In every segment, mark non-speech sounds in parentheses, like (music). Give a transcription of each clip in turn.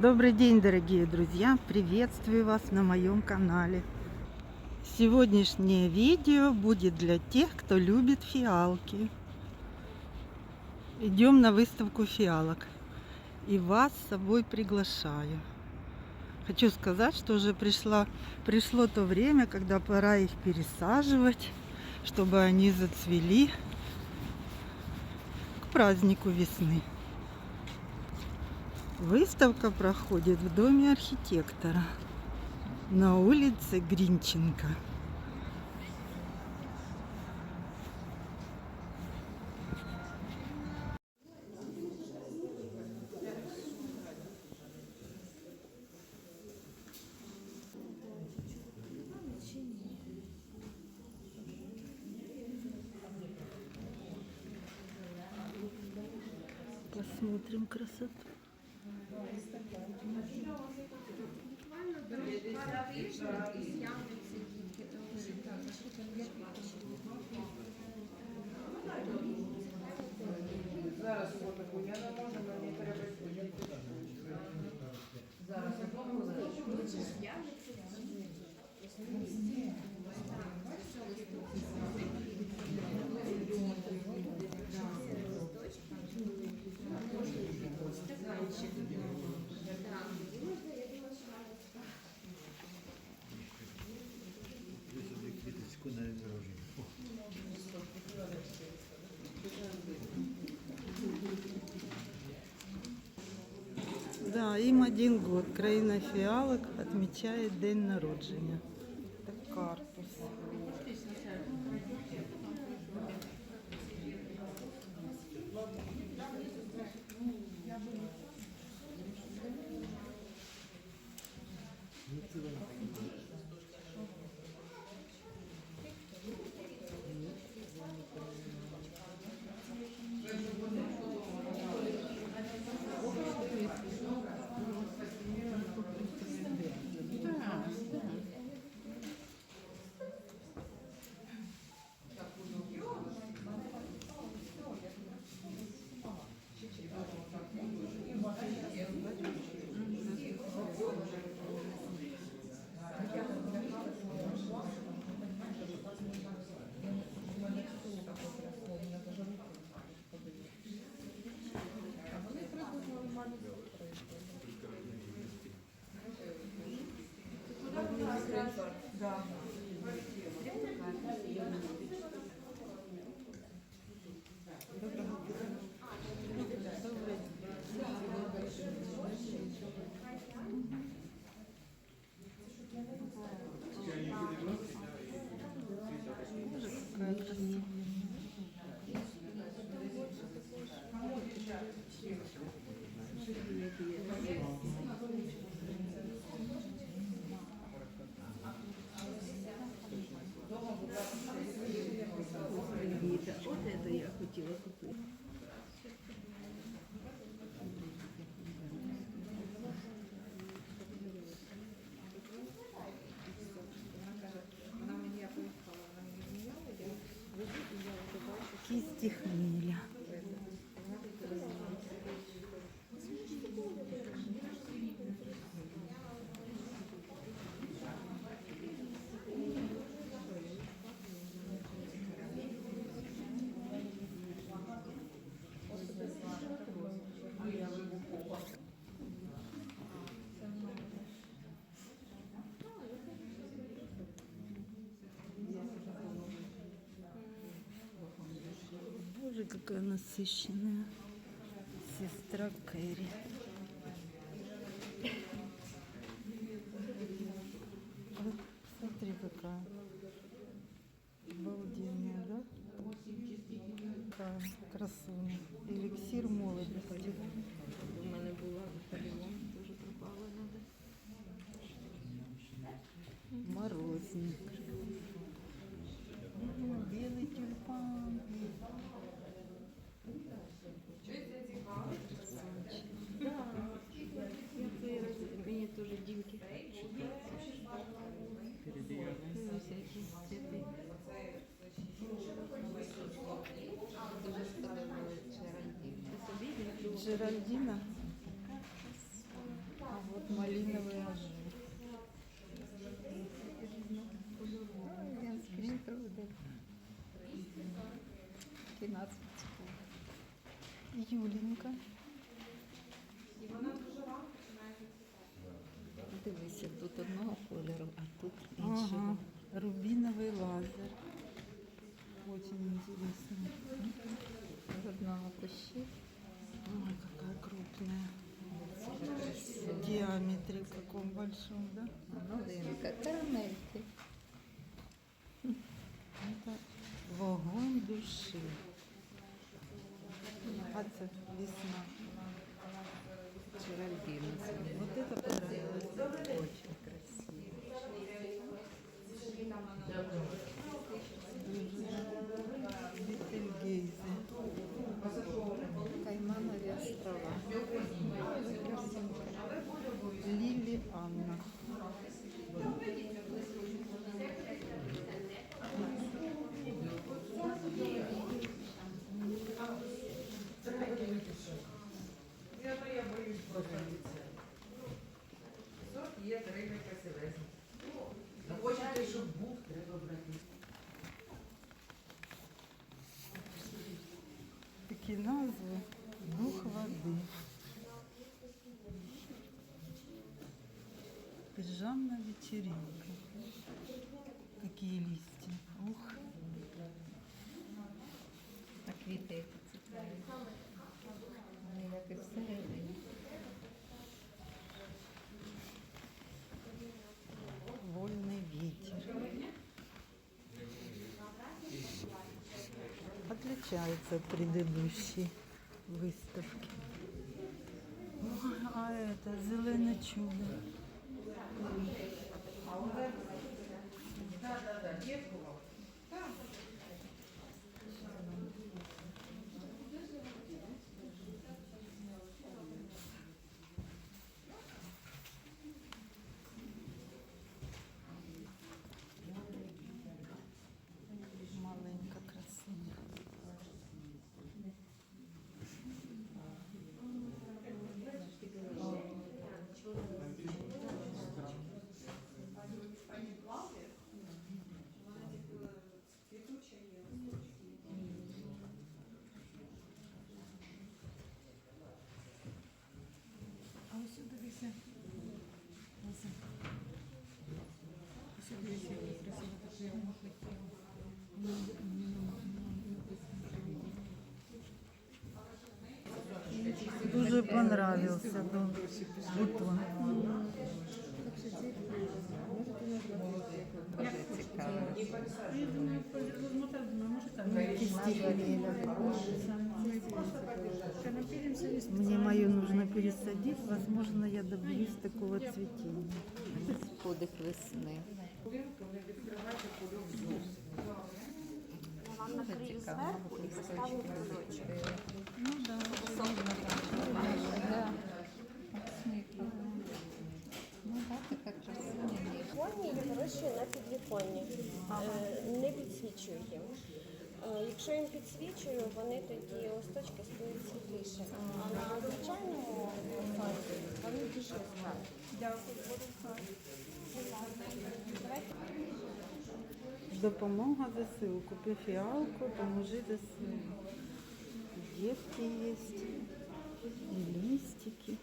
Добрый день, дорогие друзья! Приветствую вас на моем канале. Сегодняшнее видео будет для тех, кто любит фиалки. Идем на выставку фиалок. И вас с собой приглашаю. Хочу сказать, что уже пришло, пришло то время, когда пора их пересаживать, чтобы они зацвели к празднику весны. Выставка проходит в доме архитектора на улице Гринченко. Посмотрим красоту. Yes. Да, им один год. Країна фіалок отмечает день народження. Это картус. nuestros Хмеля. Какая насыщенная сестра Кэрри. Вот, смотри, какая обалденная, да? Какая красуня. Эликсир молодости. У мене була по-любому теж пропала надо. Морозник. сподобалось Джеральдін. Ти собі не Джеральдина. малиновый ажур. Він скрізь трудить. Кінець. Юленька. Дивися, тут одного кольору, а тут Ага. іншого. Рубиновый лазер. Очень интересно. З одного кущі. Ой, какая крупная. В диаметре каком большом, да? Новинка, карамельки. Это вогонь души. А це весна. Джеральдіна. Вот это понравилось. Очень красиво. Пижамная вечеринка. Какие листья. Ух. А квіти які цікаві. Вони як і всередині. Вольный ветер. Отличается от предыдущей выставки. Ой, а это зеленое чудо. Да, да, да, дід бував. Маленько красиво. А ось сюди дивися. Ось. Ось сюди дивися, як красиво так я йому хотіла. Ну, ну, ну, Дуже понравился дом. Бутон. Мне мою нужно пересадить. Возможно, я добьюсь такого цветения. Подих весни. Ну да. Да. Ну так, така красива. Підвіконні я вирощую на підвіконні, Е, не підсвічую їм. Е, Якщо їм підсвічую, вони тоді листочки стають світліше. А на звичайному фоні вони яскраві. Дякую. Допомога ЗСУ. Купи фиалку, поможи ЗСУ. Девки есть, и листики.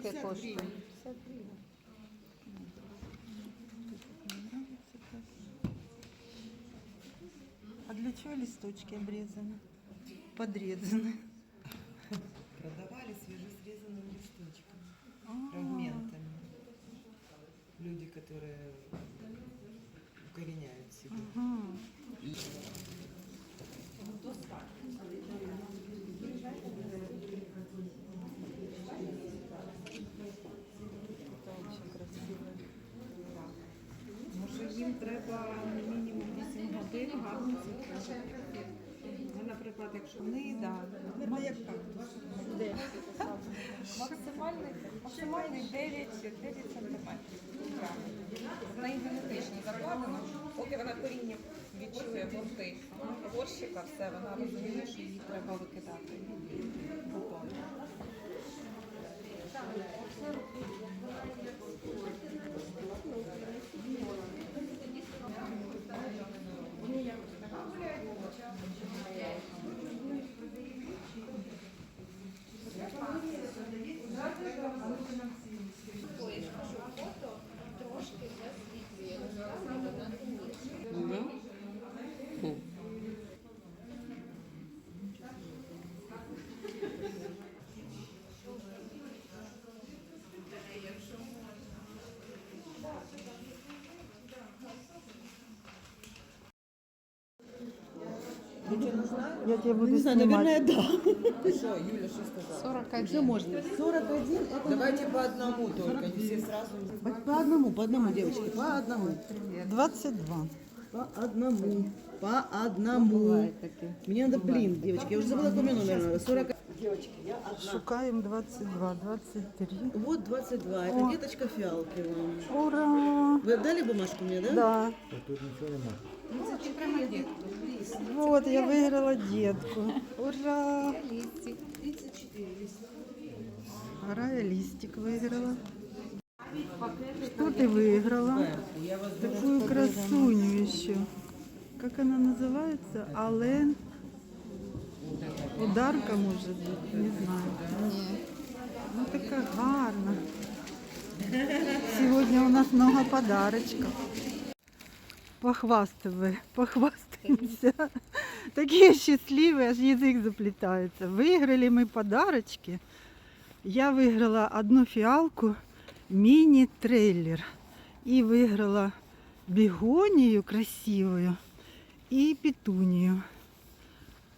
Скільки коштує? 50 гривень. А для чего листочки обрезаны? Подрезаны. Мінімум 8 годин гарно. Ну, наприклад, якщо вони, да, ну, як Де? Максимальний, максимальний 9, 9 сантиметрів. В неї генетично закладено, поки вона коріння відчує борти горщика, все, вона розуміє, що її треба викидати. Я тебя буду Не знаю, снимать. наверное, да. Что, Юля, что сказала? 41. Все можно. 41 это Давайте по одному только, не все сразу. по, по одному, по одному, девочки, по одному. 22. По одному. По одному. Мне надо, блин, девочки, я уже забыла, какой мне номер надо. 40. Девочки, я одна. Шукаем 22, 23. Вот 22. Это О. деточка фиалки вам. Ура! Вы отдали бумажку мне, да? Да. Тут Вот, я выиграла детку. Ура! Рая листик выиграла. Что ты выиграла? Такую красуню еще. Как она называется? Ален. Ударка может быть, не знаю. Ну такая гарна. Сегодня у нас много подарочков. Похвастывай, похвастаемся. (laughs) Такие счастливые, аж язык заплетается. Выиграли мы подарочки. Я выиграла одну фиалку мини-трейлер. И выиграла бегонию красивую и петунию.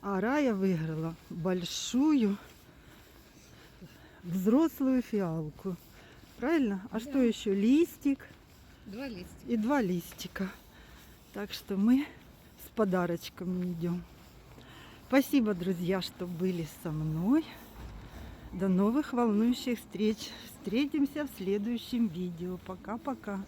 А Рая выиграла большую взрослую фиалку. Правильно? А что еще? Листик Два листика. и два листика. Так что мы с подарочками идем. Спасибо, друзья, что были со мной. До новых волнующих встреч. Встретимся в следующем видео. Пока-пока.